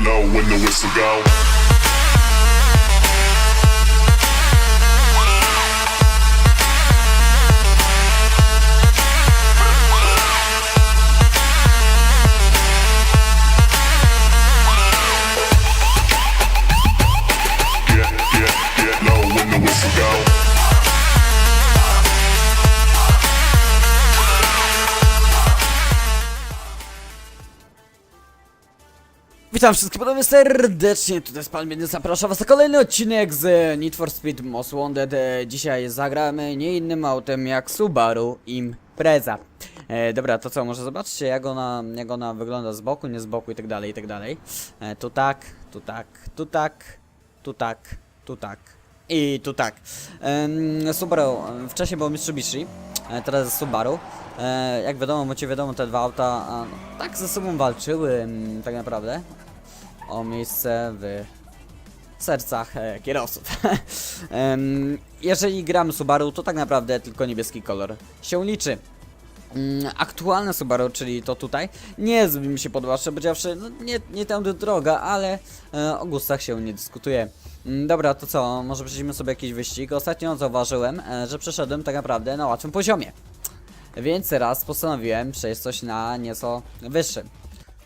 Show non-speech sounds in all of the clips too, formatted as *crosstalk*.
low when the whistle go. Witam wszystkich podobnie serdecznie, tutaj jest Pan Biedny, zapraszam was na kolejny odcinek z Need for Speed Most Wanted. E, Dzisiaj zagramy nie innym autem jak Subaru Impreza. E, dobra, to co, może zobaczcie jak ona, jak ona wygląda z boku, nie z boku i tak dalej, i tak dalej. E, tu tak, tu tak, tu tak, tu tak, tu tak i tu tak. Subaru, e, wcześniej było Mitsubishi, e, teraz Subaru. E, jak wiadomo, macie wiadomo, te dwa auta a, no, tak ze sobą walczyły mm, tak naprawdę o miejsce w sercach e, kierowców. *laughs* Jeżeli gram Subaru, to tak naprawdę tylko niebieski kolor się liczy. Mm, Aktualne Subaru, czyli to tutaj, nie zbyt mi się podoba, szczerze powiedziawszy, no nie, nie tędy droga, ale e, o gustach się nie dyskutuje. Mm, Dobra, to co, może przejdziemy sobie jakiś wyścig. Ostatnio zauważyłem, e, że przeszedłem tak naprawdę na łatwym poziomie. Więc teraz postanowiłem przejść coś na nieco wyższym.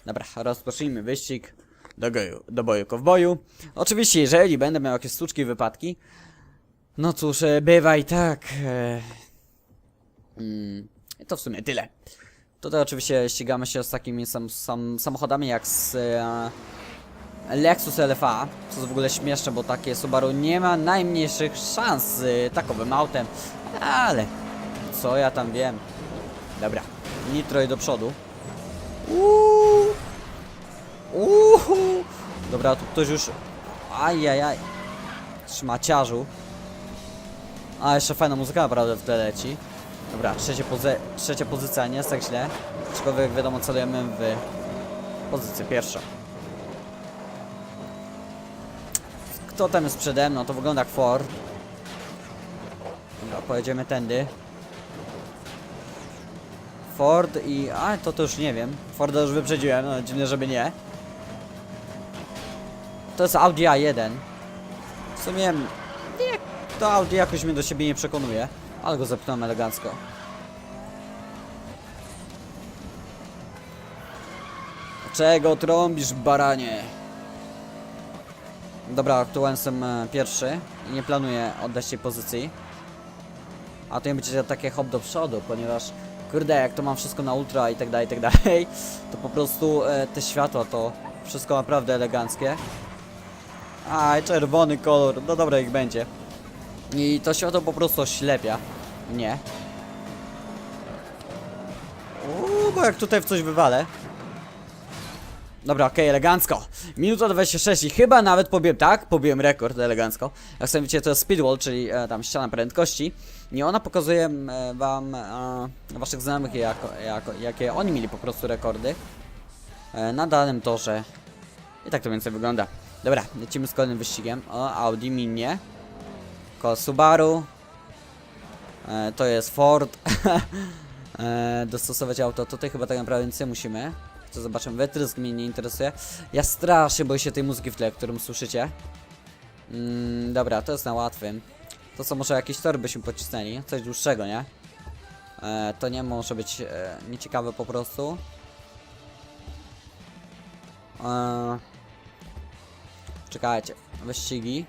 Dobra, rozpocznijmy wyścig do, goju, do boju kowboju. Oczywiście, jeżeli będę miał jakieś stuczki, wypadki, no cóż, e, bywa i tak. E, mm, to w sumie tyle. Tutaj oczywiście ścigamy się z takimi sam, sam, samochodami jak z e, Lexus LFA, co w ogóle śmieszne, bo takie Subaru nie ma najmniejszych szans z takowym autem, ale co ja tam wiem. Dobra, nitro i do przodu. Uuu. Uuu. Dobra, tu ktoś już... Ajajaj. Trzymaciarzu. A, jeszcze fajna muzyka naprawdę w tle leci. Dobra, trzecie pozy trzecia pozycja, nie jest tak źle. Aczkolwiek wiadomo, celujemy w pozycję pierwszą. Kto tam jest przede mną? To wygląda jak Ford. Dobra, pojedziemy tędy. Ford i... A, to to już nie wiem. Forda już wyprzedziłem, no dziwne, żeby nie. To jest Audi A1. W sumie... Nie, to Audi jakoś mnie do siebie nie przekonuje. Ale go zepnąłem elegancko. Czego trąbisz, baranie? Dobra, aktualnie jestem e, pierwszy i nie planuję oddać tej pozycji. A to nie będzie takie hop do przodu, ponieważ kurde, jak to mam wszystko na ultra i tak dalej, i tak dalej, to po prostu e, te światła to wszystko naprawdę eleganckie. Aj, czerwony kolor, no dobra, ich będzie. I to światło po prostu oślepia mnie. Uuu, bo jak tutaj w coś wywalę. Dobra, okej, elegancko. Minuta 26 i chyba nawet pobiłem, tak? Pobiłem rekord elegancko. Jak sobie wiecie, to jest speedwall, czyli e, tam ściana prędkości. I ona pokazuje e, wam, e, waszych znajomych, jako, jako, jakie oni mieli po prostu rekordy. E, na danym torze. I tak to więcej wygląda. Dobra, lecimy z kolejnym wyścigiem. O, Audi minie. Ko Subaru. E, to jest Ford. *laughs* e, dostosować auto. Tutaj chyba tak naprawdę nic nie musimy. To zobaczymy. Wytrysk mnie nie interesuje. Ja strasznie boję się tej muzyki w tle, którą słyszycie. Mm, dobra, to jest na łatwym. To co, może jakieś tory byśmy pocisnęli? Coś dłuższego, nie? E, to nie może być e, nieciekawe po prostu. E, czekajcie. Wyścigi.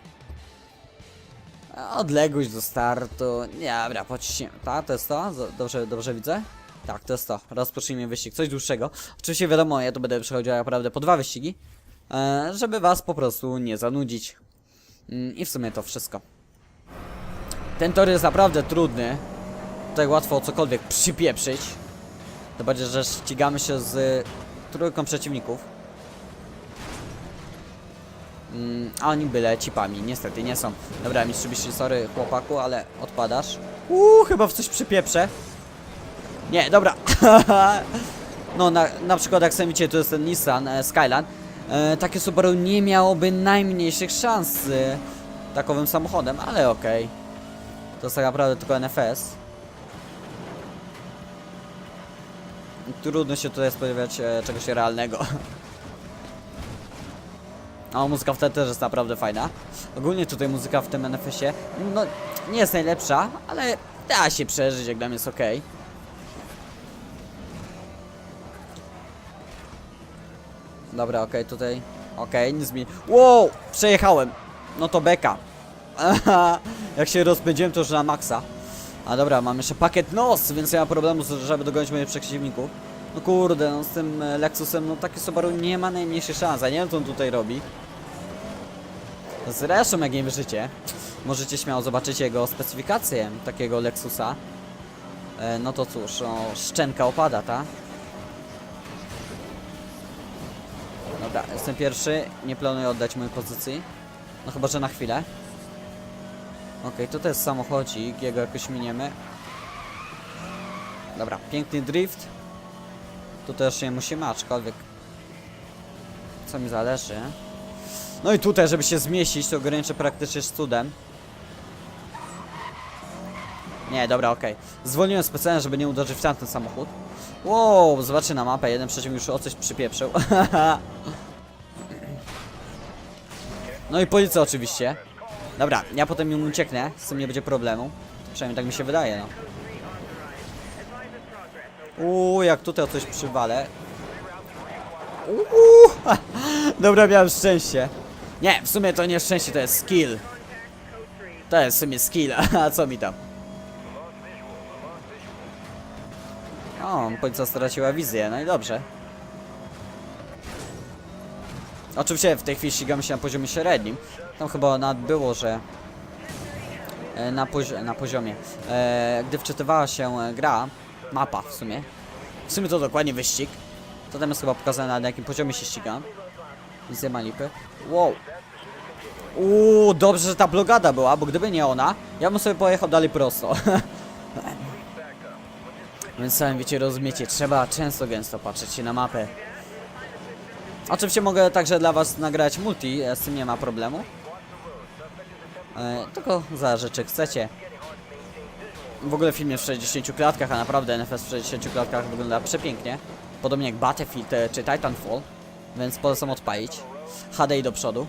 Odległość do startu. Nie, dobra, pociśniemy. Tak, to jest to? Dobrze, dobrze widzę? Tak, to jest to. Rozpocznijmy wyścig. Coś dłuższego. Oczywiście wiadomo, ja tu będę przechodził naprawdę po dwa wyścigi. E, żeby was po prostu nie zanudzić. Mm, I w sumie to wszystko. Ten tor jest naprawdę trudny. Tutaj łatwo o cokolwiek przypieprzyć. To będzie, że ścigamy się z trójką przeciwników. Mm, a oni byle cipami, niestety nie są. Dobra, Mitsubishi, sorry chłopaku, ale odpadasz. Uuu, chyba w coś przypieprzę. Nie, dobra. *laughs* no, na, na przykład jak sami widzicie, tu jest ten Nissan e, Skyline. E, takie Subaru nie miałoby najmniejszych szans z e, takowym samochodem, ale okej. To jest tak naprawdę tylko NFS. Trudno się tutaj spodziewać e, czegoś realnego. *laughs* A muzyka w tle też jest naprawdę fajna. Ogólnie tutaj muzyka w tym NFS-ie, no nie jest najlepsza, ale da się przeżyć, jak dla mnie jest ok. Dobra, okej, tutaj. Okej, nic mi. Wow! Przejechałem! No to beka. *laughs* Jak się rozpędziłem, to już na maksa. A dobra, mam jeszcze pakiet nos, więc nie ma problemu, żeby dogonić moich przeciwników. No kurde, no z tym e, Lexusem, no taki Subaru nie ma najmniejszej szansy. Nie wiem, co on tutaj robi. Zresztą, jak nie wierzycie, możecie śmiało zobaczyć jego specyfikację takiego Lexusa. E, no to cóż, o, szczęka opada, ta? Dobra, jestem pierwszy, nie planuję oddać mojej pozycji. No chyba, że na chwilę. Okej, to jest samochodzik, jego jakoś miniemy. Dobra, piękny drift. Tu też nie musimy, aczkolwiek... Co mi zależy. No i tutaj, żeby się zmieścić, to ograniczę praktycznie z cudem. Nie, dobra, okej. Zwolniłem specjalnie, żeby nie uderzyć w tamten samochód. Wow, zobaczcie na mapę, jeden przeciwnik już o coś przypieprzył. *laughs* no i policja oczywiście. Dobra, ja potem im ucieknę, z tym nie będzie problemu. Przynajmniej tak mi się wydaje, no. Uuu, jak tutaj o coś przywalę. Uuu, *laughs* dobra, miałem szczęście. Nie, w sumie to nie szczęście, to jest skill. To jest w sumie skill, *laughs* a co mi tam? O, policja straciła wizję, no i dobrze. Oczywiście w tej chwili ścigamy się na poziomie średnim. Tam chyba nawet było, że e, na, pozi na poziomie. E, gdy wczytywała się e, gra, mapa w sumie. W sumie to dokładnie wyścig. To tam jest chyba pokazane na jakim poziomie się ścigam. Nic nie ma. Wow. Uuu, dobrze, że ta blokada była, bo gdyby nie ona, ja bym sobie pojechał dalej prosto. *laughs* Więc sami wiecie, rozumiecie, trzeba często gęsto patrzeć się na mapę. Oczywiście mogę także dla was nagrać multi, z tym nie ma problemu. E, tylko za rzeczy chcecie. W ogóle film jest w 60 klatkach, a naprawdę NFS w 60 klatkach wygląda przepięknie. Podobnie jak Battlefield e, czy Titanfall. Więc polecam odpalić. HDI do przodu.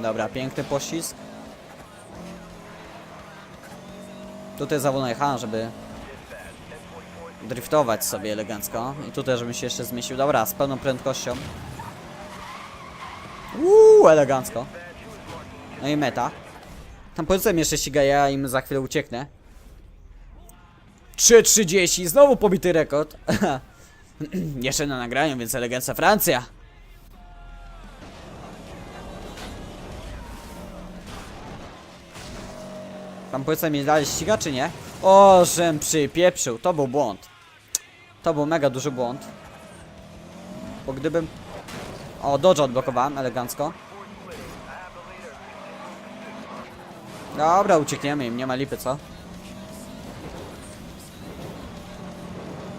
Dobra, piękny pościsk. Tutaj za wolno jechałem, żeby driftować sobie elegancko. I tutaj, żebym się jeszcze zmieścił. Dobra, z pełną prędkością. Uuu, elegancko. No i meta. Tam mnie jeszcze ściga, ja im za chwilę ucieknę. 3.30, znowu pobity rekord. *clears throat* jeszcze na nagraniu, więc elegancja Francja. Tam policja mnie dalej ściga, czy nie? O, żem przypieprzył, to był błąd. To był mega duży błąd. Bo gdybym... O, dodge odblokowałem, elegancko. Dobra, uciekniemy im, nie ma lipy, co?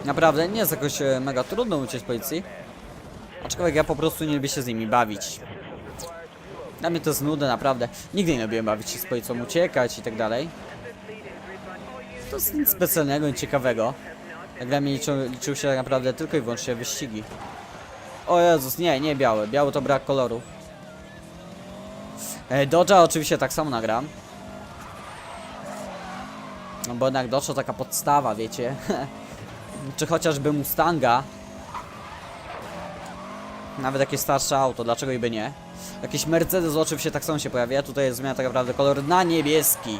Naprawdę, nie jest jakoś e, mega trudno uciec policji. Aczkolwiek ja po prostu nie lubię się z nimi bawić. Dla mnie to jest nuda, naprawdę. Nigdy nie lubiłem bawić się z policją, uciekać i tak dalej. To jest nic specjalnego, nic ciekawego. Jak dla mnie liczył, liczył się tak naprawdę tylko i wyłącznie wyścigi. O Jezus, nie, nie biały. Biały to brak koloru. E, Dodge'a oczywiście tak samo nagram. No bo jednak to taka podstawa, wiecie. *laughs* Czy chociażby Mustanga. Nawet jakieś starsze auto, dlaczego i by nie. Jakiś Mercedes oczywiście tak samo się pojawia. Tutaj jest zmiana tak naprawdę kolor na niebieski.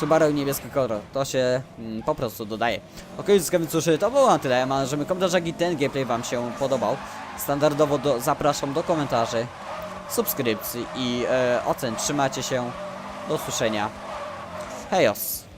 Subaru niebieski kolor. To się mm, po prostu dodaje. Ok, więc cóż, to było na tyle. Mam nadzieję, że komentarz i ten gameplay wam się podobał. Standardowo do, zapraszam do komentarzy, subskrypcji i e, ocen. Trzymajcie się. Do usłyszenia. Hejos.